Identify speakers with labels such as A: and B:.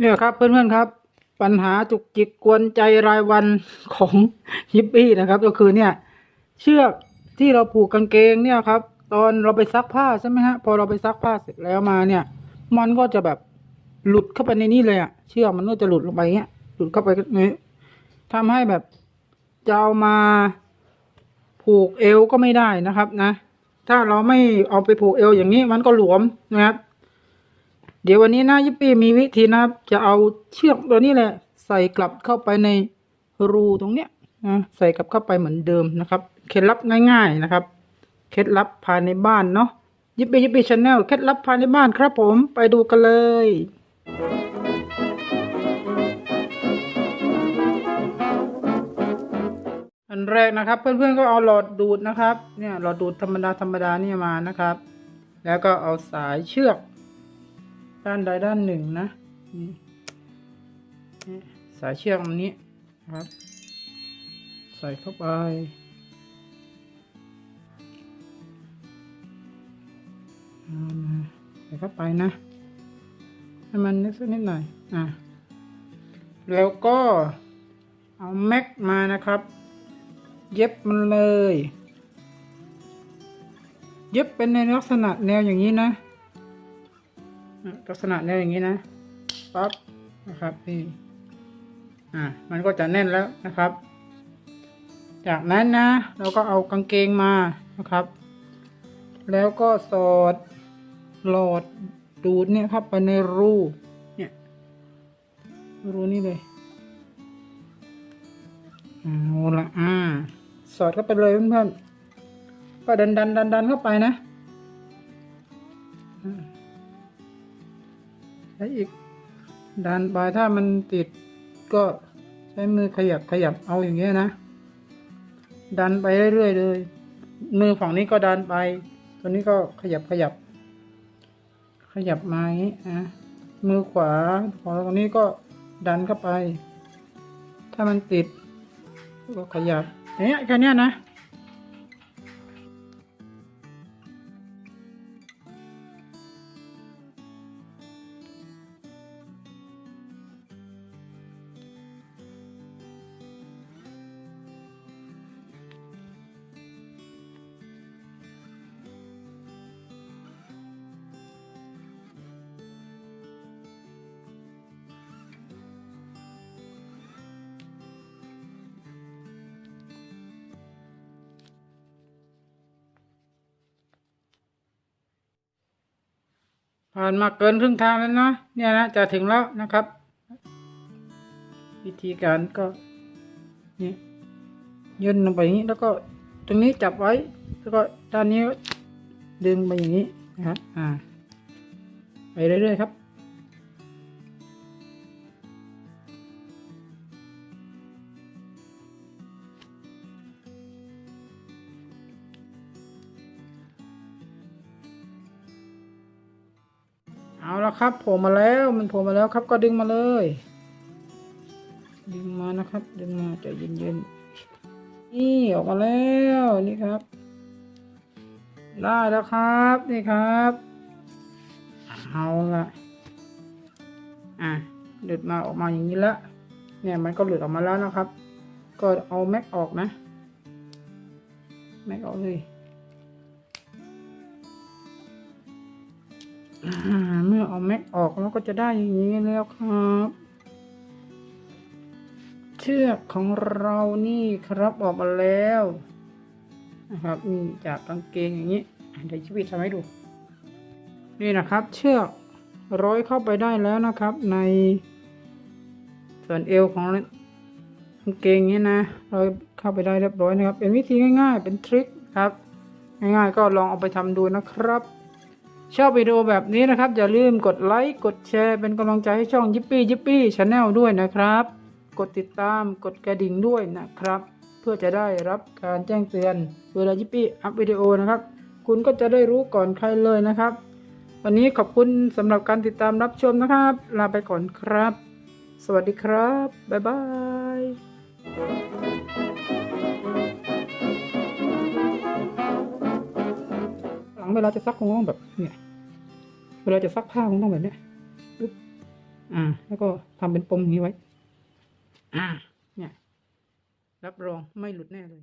A: เนี่ยครับเพื่อนๆครับ ปัญหาจุกจิกกวนใจรายวันของฮิปปี้นะครับ ก็คือเนี่ย เชือกที่เราผูกกางเกงเนี่ยครับ ตอนเราไปซักผ้าใช่ไหมฮะพอเราไปซักผ้าเสร็จแล้วมาเนี่ย มันก็จะแบบหลุดเข้าไปในนี้เลยอะเชือกมันก็จะหลุดลงไปเงี้ยหลุดเข้าไปนี้ทำให้แบบจะเอามาผูกเอวก็ไม่ได้นะครับนะ ถ้าเราไม่เอาไปผูกเอวอย่างนี้มันก็หลวมนะครับ เดี๋ยววันนี้นะยิปปี้มีวิธีนะจะเอาเชือกตัวนี้แหละ ใส่กลับเข้าไปในรูตรงเนี้ยนะใส่กลับเข้าไปเหมือนเดิมนะครับเคล็ดลับง่าย ๆนะครับ เคล็ดลับภายในบ้านเนาะยิปปี้ยิปปี้ชาแนลเคล็ดลับภายในบ้านครับผมไปดูกันเลยอันแรกนะครับ เพื่อนๆก็เอาหลอดดูดนะครับ เนี่ยหลอดดูดธรรมดาธรรมดาเนี่ยมานะครับ แล้วก็เอาสายเชือก ด้านใดด้านหนึ่งนะนี่สายเชือกอันนี้ครับ ใส่เข้าไป ใส่เข้าไปนะ ให้มันนิดสักนิดหน่อย อะ แล้วก็เอาแม็กมานะครับ เย็บมันเลย เย็บเป็นในลักษณะแนวอย่างนี้นะ ลักษณะแนวอย่างนี้นะปั๊บนะครับนี่อ่ามันก็จะแน่นแล้วนะครับ จากนั้นนะ เราก็เอากางเกงมานะครับ แล้วก็สอดหลอดดูดเนี่ยครับไปในรูเนี่ยรูนี่เลยเอาละอ่า สอดเข้าไปเลยเพื่อนๆก็ดันดันดันดันเข้าไปนะ อ่าแล้อีกดันไปถ้ามันติดก็ใช้มือขยับขยับเอาอย่างเงี้ยนะ ดันไปเรื่อยๆเลย มือฝั่งนี้ก็ดันไป ตัวนี้ก็ขยับขยับ ขยับมาอย่างนี้นะมือขวาของตรงนี้ก็ดันเข้าไป ถ้ามันติดก็ขยับอย่างเนี้ยแค่นี้นะ ผ่านมาเกินครึ่งทางแล้วนะเนี่ยนะจะถึงแล้วนะครับ วิธีการก็นี่ย่นลงไปอย่างนี้แล้วก็ตรงนี้จับไว้ แล้วก็ด้านนี้ดึงไปอย่างนี้นะครับอ่า ไปเรื่อยๆครับ ครับโผล่มาแล้วมันโผล่มาแล้วครับ ก็ดึงมาเลย ดึงมานะครับ ดึงมาใจเย็นๆนี่ออกมาแล้วนี่ครับ ได้แล้วครับนี่ครับเอาละอะหลุดมาออกมาอย่างนี้แล้วเนี่ยมันก็หลุดออกมาแล้วนะครับ ก็เอาแม็กออกนะ แม็กออกเลย เมื่อเอาแม็กออกแล้วก็จะได้อย่างนี้แล้วครับ เชือกของเรานี่ครับออกมาแล้วนะครับนี่จากกางเกงอย่างนี้เดี๋ยวชีวิตทำให้ดู นี่นะครับ เชือกร้อยเข้าไปได้แล้วนะครับ ในส่วนเอวของกางเกงนี้นะร้อยเข้าไปได้เรียบร้อยนะครับ เป็นวิธีง่ายๆ เป็นทริคครับ ง่ายๆก็ลองเอาไปทำดูนะครับ ชอบวิดีโอแบบนี้นะครับ อย่าลืมกดไลค์กดแชร์เป็นกำลังใจให้ช่องยิปปี้ยิปปี้ชาแนลด้วยนะครับ กดติดตามกดกระดิ่งด้วยนะครับ เพื่อจะได้รับการแจ้งเตือนเวลายิปปี้อัพวิดีโอนะครับ คุณก็จะได้รู้ก่อนใครเลยนะครับ วันนี้ขอบคุณสำหรับการติดตามรับชมนะครับ ลาไปก่อนครับ สวัสดีครับ บ๊ายบาย เวลาจะซักคงต้องแบบเนี่ย เวลาจะซักผ้าคงต้องแบบเนี้ยปึ๊บอ่า แล้วก็ทำเป็นปมอย่างนี้ไว้ อ่า เนี่ย รับรองไม่หลุดแน่เลย